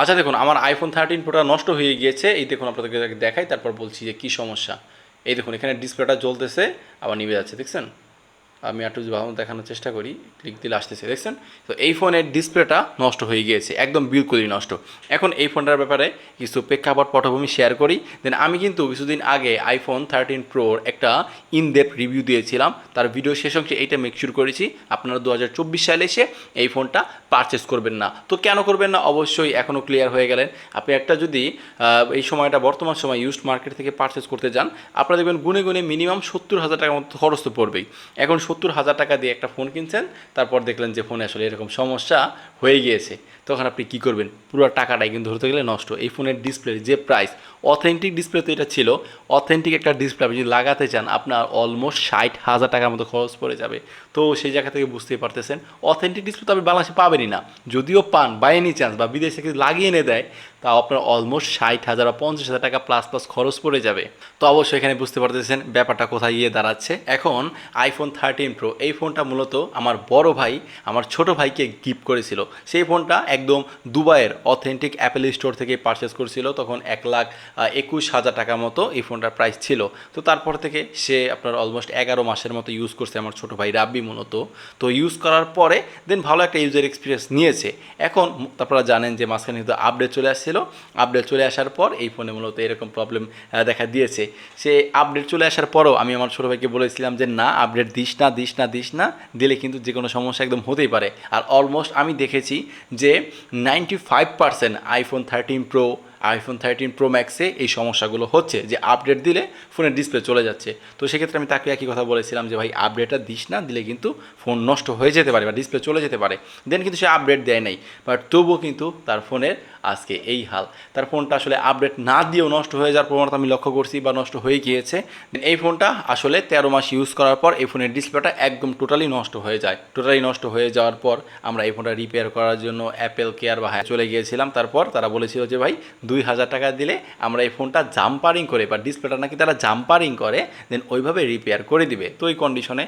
আচ্ছা দেখুন, আমার আইফোন থার্টিন প্রোটা নষ্ট হয়ে গিয়েছে। এই দেখুন, আপনাদেরকে দেখাই, তারপর বলছি যে কী সমস্যা। এই দেখুন, এখানে ডিসপ্লেটা জ্বলতেছে, আবার নিভে যাচ্ছে, দেখছেন? আমি একটু ভালো দেখানোর চেষ্টা করি। ক্লিক দিলে আসতেছে, দেখছেন? তো এই ফোনের ডিসপ্লেটা নষ্ট হয়ে গিয়েছে, একদম বিলকুলই নষ্ট। এখন এই ফোনটার ব্যাপারে কিছু প্রেক্ষাপট, পটভূমি শেয়ার করি। দেন আমি কিন্তু কিছুদিন আগে আইফোন থার্টিন প্রোর একটা ইন ডেপ রিভিউ দিয়েছিলাম। তার ভিডিও শেষ অংশে এইটা মেকশিওর করেছি। আপনারা দু হাজার চব্বিশ সালে এসে এই ফোনটা পারচেস করবেন না। তো কেন করবেন না? অবশ্যই এখনও ক্লিয়ার হয়ে গেলেন। আপনি একটা যদি এই সময়টা বর্তমান সময় ইউজড মার্কেট থেকে পারচেস করতে যান, আপনারা দেখবেন গুনে গুনে মিনিমাম সত্তর হাজার টাকার মতো খরচ তো পড়বেই। এখন সত্তর হাজার টাকা দিয়ে একটা ফোন কিনছেন, তারপর দেখলেন যে ফোনে আসলে এরকম সমস্যা হয়ে গিয়েছে। তখন আপনি কী করবেন? পুরো টাকাটাই কিন্তু ধরতে গেলে নষ্ট। এই ফোনের ডিসপ্লে যে প্রাইস অথেন্টিক ডিসপ্লে তো এটা ছিল। অথেন্টিক একটা ডিসপ্লে আপনি যদি লাগাতে চান, আপনার অলমোস্ট ষাট হাজার টাকার মতো খরচ পড়ে যাবে। তো সেই জায়গা থেকে বুঝতেই পারতেছেন। অথেন্টিক ডিসপ্লে তো আপনি বাংলাদেশে পাবেনই না। যদিও পান বাই এনি চান্স বা বিদেশ থেকে লাগিয়ে এনে দেয় তা আপনার অলমোস্ট ষাট হাজার বা পঞ্চাশ হাজার টাকা প্লাস প্লাস খরচ পড়ে যাবে। তো অবশ্যই এখানে বুঝতে পারতেছেন ব্যাপারটা কোথায় গিয়ে দাঁড়াচ্ছে। এখন আইফোন থার্টিন প্রো এই ফোনটা মূলত আমার বড় ভাই, আমার ছোট ভাইকে গিফট করেছিল। সেই ফোনটা একদম দুবাইয়ের অথেন্টিক অ্যাপেল স্টোর থেকে পারচেস করেছিল। তখন এক লাখ একুশ হাজার টাকার মতো এই ফোনটার প্রাইস ছিল। তো তারপর থেকে সে আপনার অলমোস্ট এগারো মাসের মতো ইউজ করছে আমার ছোট ভাই রাব্বি মূলত। তো ইউজ করার পরে দেন ভালো একটা ইউজার এক্সপিরিয়েন্স নিয়েছে। এখন আপনারা জানেন যে মাঝখানে কিন্তু আপডেট চলে আসছিল আপডেট চলে আসার পর এই ফোনে মূলত এরকম প্রবলেম দেখা দিয়েছে। সে আপডেট চলে আসার পরও আমি আমার ছোটো ভাইকে বলেছিলাম যে, না আপডেট দিস না দিস না দিস না, দিলে কিন্তু যে কোনো সমস্যা একদম হতেই পারে। আর অলমোস্ট আমি দেখেছি যে ninety five percent iPhone thirteen pro iPhone thirteen pro ম্যাক্সে এই সমস্যাগুলো হচ্ছে যে আপডেট দিলে ফোনের ডিসপ্লে চলে যাচ্ছে। তো সেক্ষেত্রে আমি তাকে একই কথা বলেছিলাম যে, ভাই আপডেটটা দিস না, দিলে কিন্তু ফোন নষ্ট হয়ে যেতে পারে বা ডিসপ্লে চলে যেতে পারে। দেন কিন্তু সে আপডেট দেয় নাই। বাট তবুও কিন্তু তার ফোনের আজকে এই হাল। তার ফোনটা আসলে আপডেট না দিয়েও নষ্ট হয়ে যাওয়ার প্রবণতা আমি লক্ষ্য করছি বা নষ্ট হয়ে গিয়েছে। এই ফোনটা আসলে তেরো মাস ইউজ করার পর এই ফোনের ডিসপ্লেটা একদম টোটালি নষ্ট হয়ে যায়। টোটালি নষ্ট হয়ে যাওয়ার পর আমরা এই ফোনটা রিপেয়ার করার জন্য অ্যাপেল কেয়ার বা হ্যাঁ চলে গিয়েছিলাম। তারপর তারা বলেছিল যে, ভাই দুই হাজার টাকা দিলে আমরা এই ফোনটা জাম্পারিং করে, বা ডিসপ্লেটা নাকি তারা জাম্পারিং করে দেন ওইভাবে রিপেয়ার করে দিবে। তো ওই কন্ডিশনে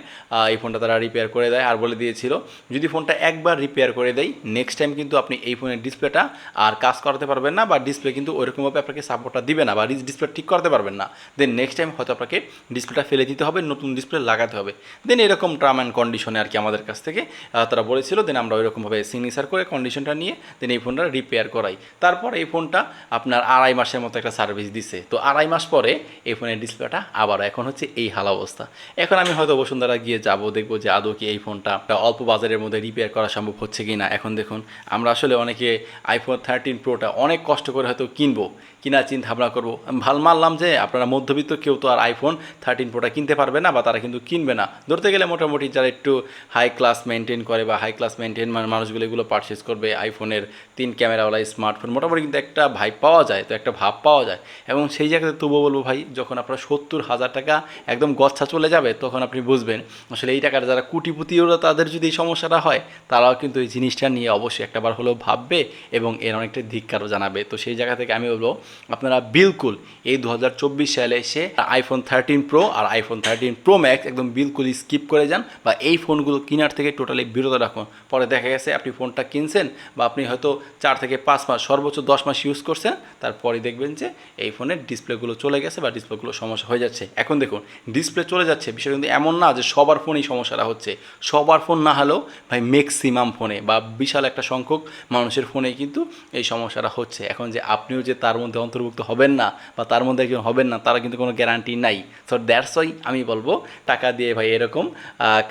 এই ফোনটা তারা রিপেয়ার করে দেয় আর বলে দিয়েছিল, যদি ফোনটা একবার রিপেয়ার করে দেয় নেক্সট টাইম কিন্তু আপনি এই ফোনের ডিসপ্লেটা আর কাজ করাতে পারবেন না, বা ডিসপ্লে কিন্তু ওইরকমভাবে আপনাকে সাপোর্টটা দিবে না, বা ডিসপ্লে ঠিক করতে পারবেন না। দেন নেক্সট টাইম হয়তো আপনাকে ডিসপ্লেটা ফেলে দিতে হবে, নতুন ডিসপ্লে লাগাতে হবে। দেন এরকম টার্ম অ্যান্ড কন্ডিশনে আর কি আমাদের কাছ থেকে তারা বলেছিল দেন আমরা ওইরকমভাবে সিগনেচার করে কন্ডিশনটা নিয়ে দেন এই ফোনটা রিপেয়ার করাই। তারপর এই ফোনটা আপনার আড়াই মাসের মতো একটা সার্ভিস দিছে। তো আড়াই মাস পরে এই ফোনের ডিসপ্লেটা আবারও এখন হচ্ছে এই হাল অবস্থা। এখন আমি হয়তো বসুন্ধরা গিয়ে যাব, দেখব যে আদৌ কি এই ফোনটা অল্প বাজারের মধ্যে রিপেয়ার করা সম্ভব হচ্ছে কি না এখন দেখুন, আমরা আসলে অনেকে আইফোন থার্টিন প্রোটা অনেক কষ্ট করে হয়তো কিনবো। কিনা চিন্তা ভাবনা করব। ভালো মানলাম যে আপনারা মধ্যবিত্ত কেউ তো আর আইফোন থার্টিন প্রোটা কিনতে পারবে না বা তারা কিন্তু কিনবে না। ধরতে গেলে মোটামুটি যারা একটু হাই ক্লাস মেনটেন করে বা হাই ক্লাস মেনটেন মানে মানুষগুলো এগুলো পারচেস করবে আইফোনের তিন ক্যামেরাওয়ালা স্মার্টফোন মোটামুটি কিন্তু একটা ভাই পাওয়া যায়, তো একটা ভাব পাওয়া যায়। এবং সেই জায়গাতে তবুও বলব ভাই, যখন আপনার সত্তর হাজার টাকা একদম গচ্ছা চলে যাবে, তখন আপনি বুঝবেন আসলে এই টাকাটা যারা কুটিপুতি ওরা তাদের যদি এই সমস্যাটা হয়, তারাও কিন্তু এই জিনিসটা নিয়ে অবশ্যই একটাবার হলেও ভাববে এবং এর অনেকটা ধিক্কারও জানাবে। তো সেই জায়গা থেকে আমি বলব আপনারা বিলকুল এই দু হাজার চব্বিশ সালে এসে আইফোন থার্টিন প্রো আর আইফোন থার্টিন প্রো ম্যাক্স একদম বিলকুল স্কিপ করে যান বা এই ফোনগুলো কেনার থেকে টোটালি বিরত রাখুন। পরে দেখা গেছে আপনি ফোনটা কিনছেন বা আপনি হয়তো চার থেকে পাঁচ মাস, সর্বোচ্চ দশ মাস ইউজ করছেন, তারপরে দেখবেন যে এই ফোনের ডিসপ্লেগুলো চলে গেছে বা ডিসপ্লেগুলো সমস্যা হয়ে যাচ্ছে। এখন দেখুন ডিসপ্লে চলে যাচ্ছে বিষয় কিন্তু এমন না যে সবার ফোনেই সমস্যাটা হচ্ছে। সবার ফোন না হলেও ভাই ম্যাক্সিমাম ফোনে বা বিশাল একটা সংখ্যক মানুষের ফোনেই কিন্তু এই সমস্যাটা হচ্ছে। এখন যে আপনিও যে তার মধ্যে অন্তর্ভুক্ত হবেন না বা তার মধ্যে একজন হবেন না, তারা কিন্তু কোনো গ্যারান্টি নাই। সো দ্যাটস ওয়াই আমি বলব, টাকা দিয়ে ভাই এরকম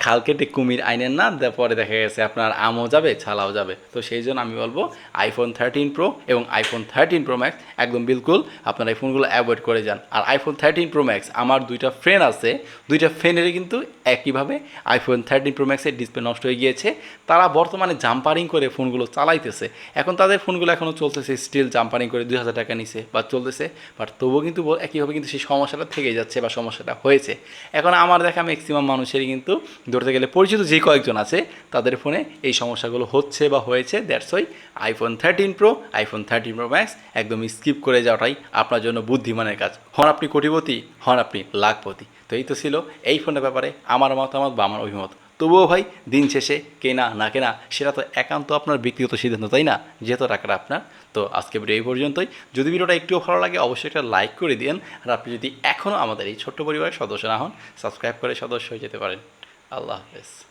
খাল কেটে কুমির আইনেন না পরে দেখা গেছে আপনার আমও যাবে, ছালাও যাবে। তো সেই জন্য আমি বলব আইফোন থার্টিন প্রো এবং আইফোন থার্টিন প্রো ম্যাক্স একদম বিলকুল আপনার এই ফোনগুলো অ্যাভয়েড করে যান। আর আইফোন থার্টিন প্রো ম্যাক্স আমার দুইটা ফ্রেন্ড আছে, দুইটা ফ্রেন্ডেরই কিন্তু একইভাবে আইফোন থার্টিন প্রো ম্যাক্সের ডিসপ্লে নষ্ট হয়ে গিয়েছে। তারা বর্তমানে জাম্পারিং করে ফোনগুলো চালাইতেছে। এখন তাদের ফোনগুলো এখনও চলতেছে স্টিল জাম্পারিং করে দুই হাজার টাকা নিছে। বা চলতেছে বাট তবুও কিন্তু একইভাবে কিন্তু সেই সমস্যাটা থেকে যাচ্ছে বা সমস্যাটা হয়েছে। এখন আমার দেখা ম্যাক্সিমাম মানুষেরই কিন্তু ধরতে গেলে পরিচিত যে কয়েকজন আছে, তাদের ফোনে এই সমস্যাগুলো হচ্ছে বা হয়েছে। দ্যাটস ওই iPhone thirteen pro iPhone thirteen pro max একদম স্কিপ করে যাওয়াটাই আপনার জন্য বুদ্ধিমানের কাজ। হন আপনি কোটিপতি, হন আপনি লাখপতি। তো এই তো ছিল এই ফোনের ব্যাপারে। আমার মতামত বা আমার অভিমত। তবুও ভাই, দিন শেষে কেনা না কেনা, সেটা তো একান্ত আপনার ব্যক্তিগত সিদ্ধান্ত, তাই না? যেহেতু টাকাটা আপনার, তো আজকে ভিডিও এই পর্যন্তই। যদি ভিডিওটা একটুও ভালো লাগে, অবশ্যই একটা লাইক করে দিন আর আপনি যদি এখনও আমাদের এই ছোট্ট পরিবারের সদস্য না হন সাবস্ক্রাইব করে সদস্য হয়ে যেতে পারেন। আল্লাহ হাফেজ।